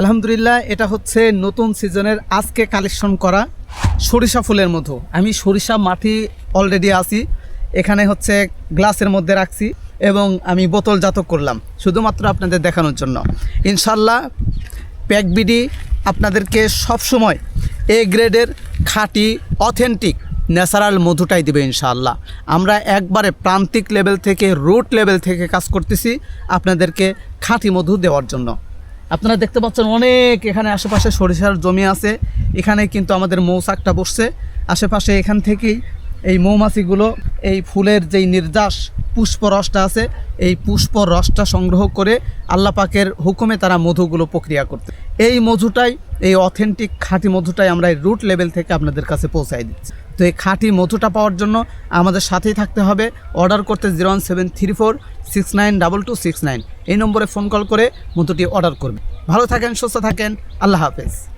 আলহামদুলিল্লাহ, এটা হচ্ছে নতুন সিজনের আজকে কালেকশন করা সরিষা ফুলের মধু। আমি সরিষা মাটি অলরেডি আছি, এখানে হচ্ছে গ্লাসের মধ্যে রাখছি এবং আমি বোতলজাত করলাম, শুধুমাত্র আপনাদের দেখানোর জন্য। ইনশাল্লাহ প্যাকবিডি আপনাদেরকে সবসময় এ গ্রেডের খাঁটি অথেন্টিক ন্যাচারাল মধুটাই দিবে ইনশাআল্লাহ। আমরা একবারে প্রান্তিক লেভেল থেকে রুট লেভেল থেকে কাজ করতেছি, আপনাদেরকে খাঁটি মধু দেওয়ার জন্য। আপনারা দেখতে পাচ্ছেন অনেক এখানে আশেপাশে সরিষার জমি আছে। এখানে কিন্তু আমাদের মৌচাকটা বসছে। আশেপাশে এখান থেকেই এই মৌমাছিগুলো এই ফুলের যেই নির্যাস পুষ্প রসটা আছে, এই পুষ্প রসটা সংগ্রহ করে আল্লাহ পাকের হুকুমে তারা মধুগুলো প্রক্রিয়া করতে। এই মধুটাই, এই অথেন্টিক খাঁটি মধুটাই আমরা এই রুট লেভেল থেকে আপনাদের কাছে পৌঁছাই দিচ্ছি। তো এই খাঁটি মধুটা পাওয়ার জন্য আমাদের সাথেই থাকতে হবে। অর্ডার করতে zero one seven three four six nine double two six nine এই নম্বরে ফোন কল করে মধুটি অর্ডার করবে ভালো থাকেন, সুস্থ থাকেন। আল্লাহ হাফেজ।